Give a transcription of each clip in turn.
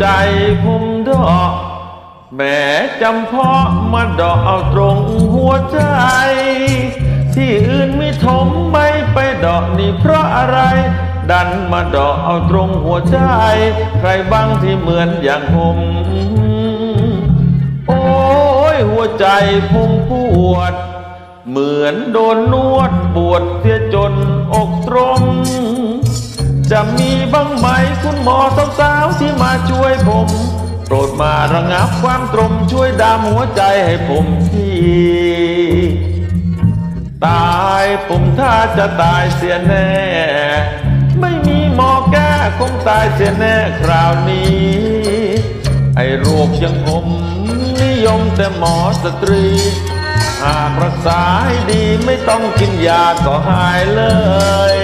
ใจผมดอกแม่จำเพาะมาดอกเอาตรงหัวใจ ที่อื่นไม่ถมไม่ไปดอกนี่เพราะอะไร ดันมาดอกเอาตรงหัวใจ ใครบ้างที่เหมือนอย่างผมโอ้ยหัวใจผมปวด เหมือนโดนนวดปวดเสียจนอกตรมจะมีบ้างไหมคุณหมอสาว ๆที่มาช่วยผม โปรดมาระงับความตรมช่วยดามหัวใจให้ผมทีตายผมถ้าจะตายเสียแน่ ไม่มีหมอแก้คงตายเสียแน่คราวนี้ ไอโรคยังผมนิยมแต่หมอสตรี หากรักษาให้ดีไม่ต้องกินยาก็หายเลย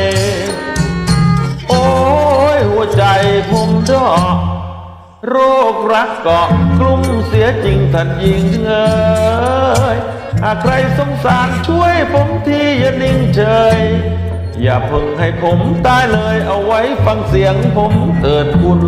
โรครักเกาะกลุ่มเสียจริงท่านยิงเอ้ยหากใครสงสารช่วยผมทีอย่านิ่งเฉย อย่าเพิ่งให้ผมตายเลยเอาไว้ฟังเสียงผมเถิดคุณ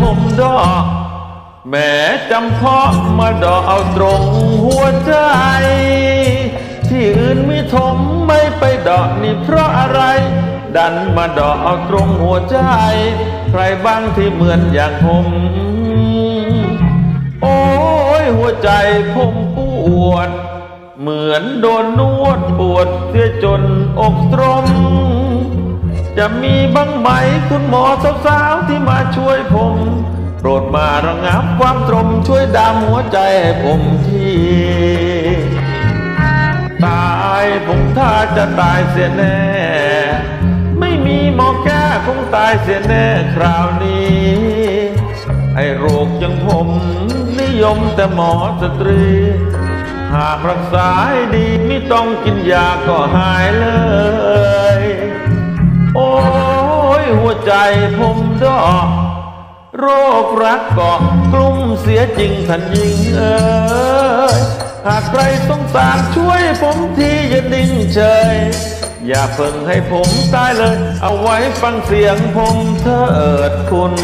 ผมดอกแม่จำเพาะมาดอกเอาตรงหัวใจ ที่อื่นไม่ถมไม่ไปดอกนี่เพราะอะไร ดันมาดอกเอาตรงหัวใจ ใครบ้างที่เหมือนอย่างผม โอ้ยหัวใจผมปวด เหมือนโดนนวดปวดเสียจนอกตรม จะมีบ้างไหมคุณหมอสาวๆที่มาช่วยผม โปรดมาระงับความตรมช่วยดามหัวใจให้ผมทีตายผมถ้าจะตายเสียแน่ ไม่มีหมอแก้คงตายเสียแน่คราวนี้ ไอ้โรคอยังผมนิยมแต่หมอสตรี หากรักษาให้ดีไม่ต้องกินยาก็หายเลย ใจผมดอก โรครักเกาะกลุ่มเสียจริงท่านยิงเอ้ยหากใครสงสารช่วยผมทีอย่านิ่งเฉย อย่าเพิ่งให้ผมตายเลย เอาไว้ฟังเสียงผมเถิดคุณ